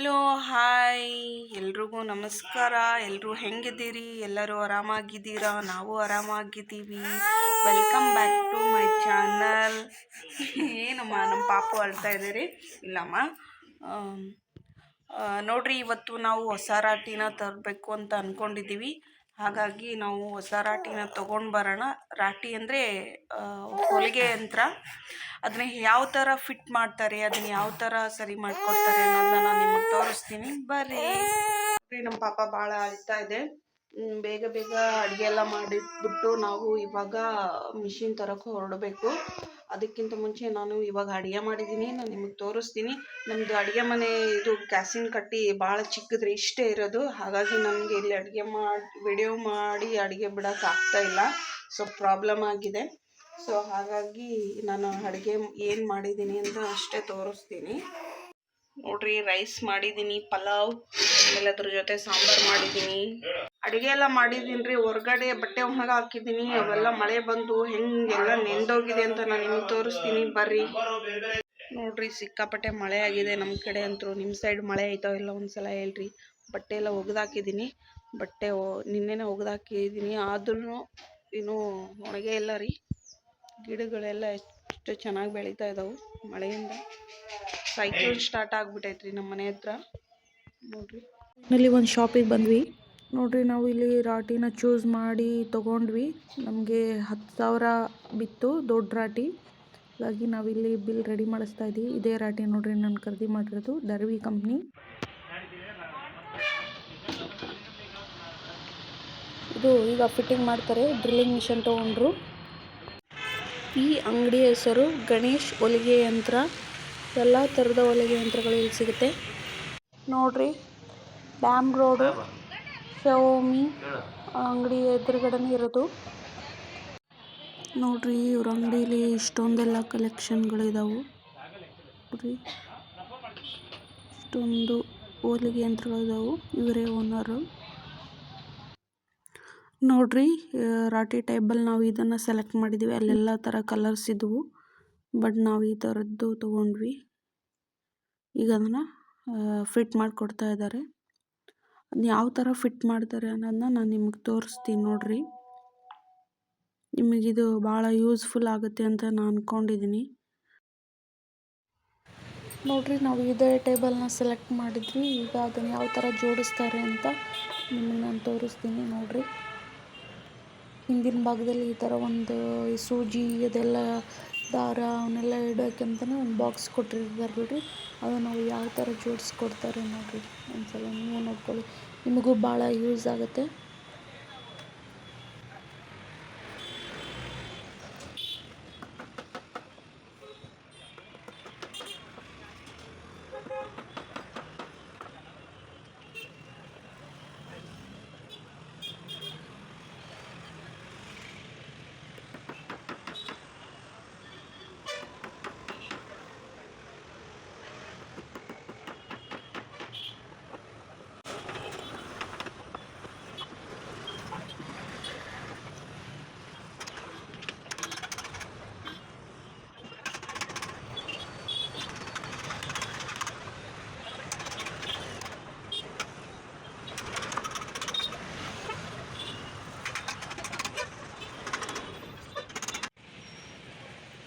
Hello, hi. ಎಲ್ರಿಗೂ ನಮಸ್ಕಾರ. ಎಲ್ಲರೂ ಹೆಂಗಿದ್ದೀರಿ? ಎಲ್ಲರೂ ಆರಾಮಾಗಿದ್ದೀರಾ? ನಾವು ಆರಾಮಾಗಿದ್ದೀವಿ. Welcome back to my channel ಏನಮ್ಮ, ನಮ್ಮ ಪಾಪು ಅಳ್ತಾ ಇದ್ದೀರಿ? ಇಲ್ಲಮ್ಮ. ನೋಡ್ರಿ, ಇವತ್ತು ನಾವು ಹೊಸ ರಾಟಿನ ತರಬೇಕು ಅಂತ ಅಂದ್ಕೊಂಡಿದ್ದೀವಿ ಹಾಗಾಗಿ ನಾವು ಹೊಸ ರಾಟಿನ ತೊಗೊಂಡು ಬರೋಣ. ರಾಟಿ ಅಂದರೆ ಹೊಲಿಗೆ ಯಂತ್ರ. ಅದನ್ನ ಯಾವ ಥರ ಫಿಟ್ ಮಾಡ್ತಾರೆ, ಅದನ್ನ ಯಾವ ಥರ ಸರಿ ಮಾಡಿಕೊಡ್ತಾರೆ ಅನ್ನೋದನ್ನ ನಾನು ನಿಮಗೆ ತೋರಿಸ್ತೀನಿ. ಬರ್ರಿ. ನಮ್ಮ ಪಾಪ ಭಾಳ ಅಳ್ತಾ ಇದೆ. ಬೇಗ ಬೇಗ ಅಡುಗೆ ಎಲ್ಲ ಮಾಡಿಟ್ಬಿಟ್ಟು ನಾವು ಇವಾಗ ಮಿಷಿನ್ ತರಕ್ಕೆ ಹೊರಡಬೇಕು. ಅದಕ್ಕಿಂತ ಮುಂಚೆ ನಾನು ಇವಾಗ ಅಡುಗೆ ಮಾಡಿದ್ದೀನಿ ನಾನು ನಿಮಗೆ ತೋರಿಸ್ತೀನಿ. ನಮ್ಮದು ಅಡುಗೆ ಮನೆ ಇದು ಗ್ಯಾಸಿನ ಕಟ್ಟಿ ಭಾಳ ಚಿಕ್ಕದ್ರೆ, ಇಷ್ಟೇ ಇರೋದು. ಹಾಗಾಗಿ ನನಗೆ ಇಲ್ಲಿ ಅಡುಗೆ ಮಾಡಿ ವಿಡಿಯೋ ಮಾಡಿ ಅಡುಗೆ ಬಿಡೋಕ್ಕಾಗ್ತಾ ಇಲ್ಲ. ಸೊ ಪ್ರಾಬ್ಲಮ್ ಆಗಿದೆ. ಸೊ ಹಾಗಾಗಿ ನಾನು ಅಡುಗೆ ಏನು ಮಾಡಿದ್ದೀನಿ ಅಂತ ಅಷ್ಟೇ ತೋರಿಸ್ತೀನಿ. ನೋಡ್ರಿ ರೈಸ್ ಮಾಡಿದ್ದೀನಿ, ಪಲಾವ್, ಆಮೇಲೆ ಅದ್ರ ಜೊತೆ ಸಾಂಬಾರು ಮಾಡಿದ್ದೀನಿ. ಅಡುಗೆ ಎಲ್ಲ ಮಾಡಿದ್ದೀನಿ ರೀ, ಹೊರಗಡೆ ಬಟ್ಟೆ ಒಣಗ ಹಾಕಿದ್ದೀನಿ, ಅವೆಲ್ಲ ಮಳೆ ಬಂದು ಹೆಂಗೆಲ್ಲ ನೆಂದೋಗಿದೆ ಅಂತ ನಾನು ನಿಮ್ಗೆ ತೋರಿಸ್ತೀನಿ, ಬರ್ರಿ. ನೋಡ್ರಿ, ಸಿಕ್ಕಾಪಟ್ಟೆ ಮಳೆ ಆಗಿದೆ ನಮ್ಮ ಕಡೆ ಅಂತೂ ನಿಮ್ಮ ಸೈಡ್ ಮಳೆ ಆಯ್ತಾವ ಇಲ್ಲ ಒಂದ್ಸಲ ಹೇಳ್ರಿ. ಬಟ್ಟೆ ಎಲ್ಲ ಒಗ್ದಾಕಿದ್ದೀನಿ. ಬಟ್ಟೆ ನಿನ್ನೆನೆ ಒಗ್ದಾಕಿದ್ದೀನಿ ಆದ್ರೂ ಇನ್ನೂ ಒಣಗೇ ಇಲ್ಲ ರೀ. ಗಿಡಗಳೆಲ್ಲ ಎಷ್ಟು ಚೆನ್ನಾಗಿ ಬೆಳೀತಾ ಇದ್ದಾವೆ ಮಳೆಯಿಂದ. ಸೈಕ್ಲೋನ್ ಸ್ಟಾರ್ಟ್ ಆಗ್ಬಿಟ್ಟೈತ್ರಿ ನಮ್ಮ ಮನೆ ಹತ್ರ. ನೋಡ್ರಿ. ಇಲ್ಲಿ ಒಂದು ಶಾಪಿಗೆ ಬಂದ್ವಿ. ನೋಡ್ರಿ ನಾವು ಇಲ್ಲಿ ರಾಟಿನ ಚೂಸ್ ಮಾಡಿ ತಗೊಂಡ್ವಿ. ನಮಗೆ ಹತ್ತು ಸಾವಿರ ಬಿತ್ತು ದೊಡ್ಡ ರಾಟಿ. ಹಾಗಾಗಿ ನಾವಿಲ್ಲಿ ಬಿಲ್ ರೆಡಿ ಮಾಡಿಸ್ತಾ ಇದ್ದೀವಿ ಇದೇ ರಾಟಿ ನೋಡ್ರಿ ನಾನು ಖರೀದಿ ಮಾಡಿರೋದು ಡರ್ವಿ ಕಂಪ್ನಿ ಇದು ಈಗ ಫಿಟ್ಟಿಂಗ್ ಮಾಡ್ತಾರೆ ಡ್ರಿಲ್ಲಿಂಗ್ ಮಿಷನ್ ತೊಗೊಂಡ್ರು. ಈ ಅಂಗಡಿ ಹೆಸರು ಗಣೇಶ್ ಹೊಲಿಗೆ ಯಂತ್ರ. ಎಲ್ಲ ತರದ ಹೊಲಿಗೆ ಯಂತ್ರಗಳು ಇಲ್ಲಿ ಸಿಗುತ್ತೆ. ನೋಡ್ರಿ, ಡ್ಯಾಮ್ ರೋಡ್ ಶವೋಮಿ ಅಂಗಡಿ ಎದುರುಗಡೆನೇ ಇರೋದು. ನೋಡ್ರಿ, ಇವ್ರ ಅಂಗಡಿಲಿ ಇಷ್ಟೊಂದೆಲ್ಲ ಕಲೆಕ್ಷನ್ಗಳಿದಾವು ನೋಡ್ರಿ, ಇಷ್ಟೊಂದು ಹೊಲಿಗೆ ಯಂತ್ರಗಳಿದಾವು ಇವರೇ ಓನರು. ನೋಡ್ರಿ ರಾಟಿ ಟೇಬಲ್ ನಾವು ಇದನ್ನು ಸೆಲೆಕ್ಟ್ ಮಾಡಿದ್ದೀವಿ ಅಲ್ಲೆಲ್ಲ ಥರ ಕಲರ್ಸ್ ಇದ್ದವು ಬಟ್ ನಾವು ಈ ಥರದ್ದು ತೊಗೊಂಡ್ವಿ. ಈಗ ಅದನ್ನು ಫಿಟ್ ಮಾಡಿಕೊಡ್ತಾ ಇದ್ದಾರೆ ಅದು ಯಾವ ಥರ ಫಿಟ್ ಮಾಡ್ತಾರೆ ಅನ್ನೋದನ್ನ ನಾನು ನಿಮಗೆ ತೋರಿಸ್ತೀನಿ ನೋಡ್ರಿ. ನಿಮಗಿದು ಭಾಳ ಯೂಸ್ಫುಲ್ ಆಗುತ್ತೆ ಅಂತ ನಾನು ಅಂದ್ಕೊಂಡಿದ್ದೀನಿ ನೋಡ್ರಿ, ನಾವು ಇದೇ ಟೇಬಲ್ನ ಸೆಲೆಕ್ಟ್ ಮಾಡಿದ್ವಿ. ಈಗ ಅದನ್ನು ಯಾವ ಥರ ಜೋಡಿಸ್ತಾರೆ ಅಂತ ನಿಮಗೆ ನಾನು ತೋರಿಸ್ತೀನಿ ನೋಡ್ರಿ. ಹಿಂದಿನ ಭಾಗದಲ್ಲಿ ಈ ಥರ ಒಂದು ಸೂಜಿ, ಅದೆಲ್ಲ ದಾರ ಅವನ್ನೆಲ್ಲ ಇಡೋಕ್ಕಂತಲೇ ಒಂದು ಬಾಕ್ಸ್ ಕೊಟ್ಟಿರ್ತಾರೆ ಬಿಡ್ರಿ. ಅದನ್ನು ನಾವು ಯಾವ ಥರ ಜೋಡಿಸ್ಕೊಡ್ತಾರೆ ನೋಡ್ರಿ. ಒಂದ್ಸಲ ನೀವು ನೋಡ್ಕೊಳ್ಳಿ. ನಿಮಗೂ ಭಾಳ ಯೂಸ್ ಆಗುತ್ತೆ.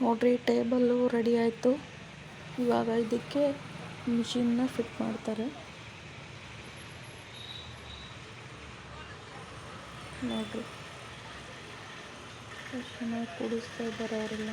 ನೋಡ್ರಿ, ಟೇಬಲ್ಲು ರೆಡಿ ಆಯಿತು. ಇವಾಗ ಇದಕ್ಕೆ ಮಿಷಿನ್ನ ಫಿಟ್ ಮಾಡ್ತಾರೆ. ನೋಡ್ರಿ. ಎಷ್ಟು ಚೆನ್ನಾಗಿ ಕೂಡಿಸ್ತಾ ಇದ್ದಾರೆ ಅವರೆಲ್ಲ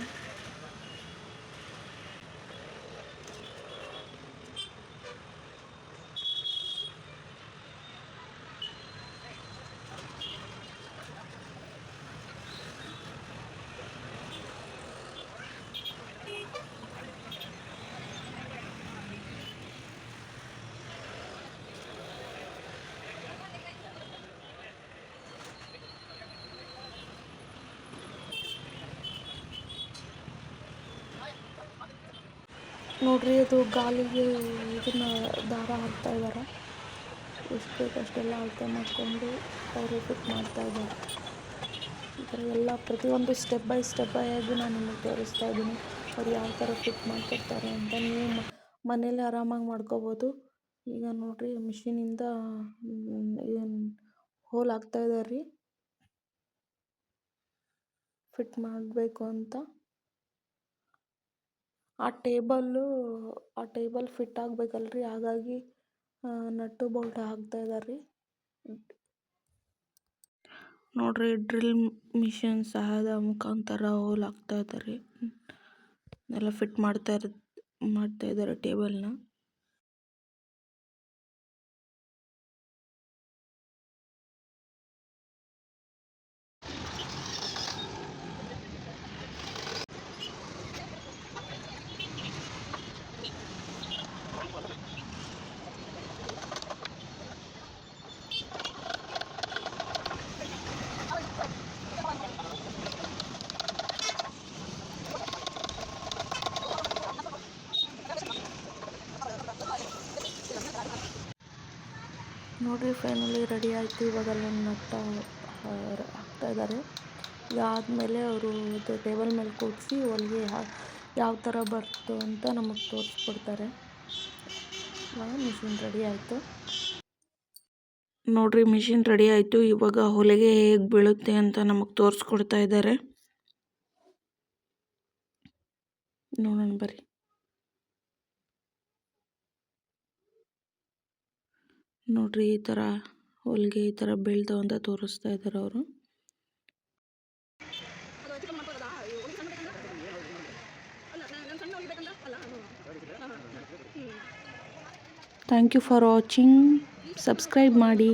ನೋಡ್ರಿ, ಅದು ಗಾಲಿಗೆ ಇದನ್ನ ದಾರ ಹಾಕ್ತಾ ಇದ್ದಾರೆ ಎಷ್ಟು ಬೇಕು ಅಷ್ಟೆಲ್ಲ ಅಳತೆ ಮಾಡಿಕೊಂಡು ಅವರು ಫಿಟ್ ಮಾಡ್ತಾ ಇದ್ದಾರೆ ಈ ಥರ ಎಲ್ಲ ಪ್ರತಿಯೊಂದು ಸ್ಟೆಪ್ ಬೈ ಸ್ಟೆಪ್ ಬೈ ಆಗಿ ನಾನು ನಿಮಗೆ ತೋರಿಸ್ತಾ ಇದ್ದೀನಿ. ಅವ್ರು ಯಾವ ಥರ ಫಿಟ್ ಮಾಡ್ತಿರ್ತಾರೆ ಅಂತ ನೀವು ಮನೇಲಿ ಆರಾಮಾಗಿ ಮಾಡ್ಕೋಬೋದು. ಈಗ ನೋಡ್ರಿ ಮಿಷಿನಿಂದ ಹೋಲ್ ಆಗ್ತಾ ಇದ್ದಾರೆ ರೀ. ಫಿಟ್ ಮಾಡಬೇಕು ಅಂತ. ಆ ಟೇಬಲ್ಲು, ಆ ಟೇಬಲ್ ಫಿಟ್ ಆಗಬೇಕಲ್ರಿ. ಹಾಗಾಗಿ ನಟ್ಟು ಬೋಲ್ಟ್ ಹಾಕ್ತಾ ಇದ್ದಾರೆ ನೋಡ್ರಿ, ಡ್ರಿಲ್ ಮಿಷನ್ ಸಹಾಯದ ಮುಖಾಂತರ ಹೋಲ್ ಹಾಕ್ತಾ ಇದ್ದಾರೆ ಎಲ್ಲ ಫಿಟ್ ಮಾಡ್ತಾ ಇರ್, ಮಾಡ್ತಾ ಇದ್ದಾರೆ ಟೇಬಲ್ನ. ನೋಡ್ರಿ ಫೈನಲಿ ರೆಡಿ ಆಯಿತು. ಇವಾಗ ನಟ್ಟ ಹಾಕ್ತಾ ಇದ್ದಾರೆ ಇದಾದಮೇಲೆ ಅವರು ಟೇಬಲ್ ಮೇಲೆ ಕೂಡಿಸಿ ಹೊಲಿಗೆ ಯಾವ ಥರ ಬರ್ತು ಅಂತ ನಮಗೆ ತೋರಿಸ್ಕೊಡ್ತಾರೆ. ಮಿಷಿನ್ ರೆಡಿ ಆಯಿತು. ನೋಡ್ರಿ ಮಿಷಿನ್ ರೆಡಿ ಆಯಿತು. ಇವಾಗ ಹೊಲಿಗೆ ಹೇಗೆ ಬೀಳುತ್ತೆ ಅಂತ ನಮಗೆ ತೋರಿಸ್ಕೊಡ್ತಾ ಇದ್ದಾರೆ ನೋಡೋಣ ಬರ್ರಿ. ನೋಡ್ರಿ ಈ ಥರ ಹೊಲಿಗೆ ಈ ಥರ ಬೆಳೆದು ಅಂತ ತೋರಿಸ್ತಾ ಇದ್ದಾರೆ ಅವರು. Thank you for watching subscribe ಮಾಡಿ.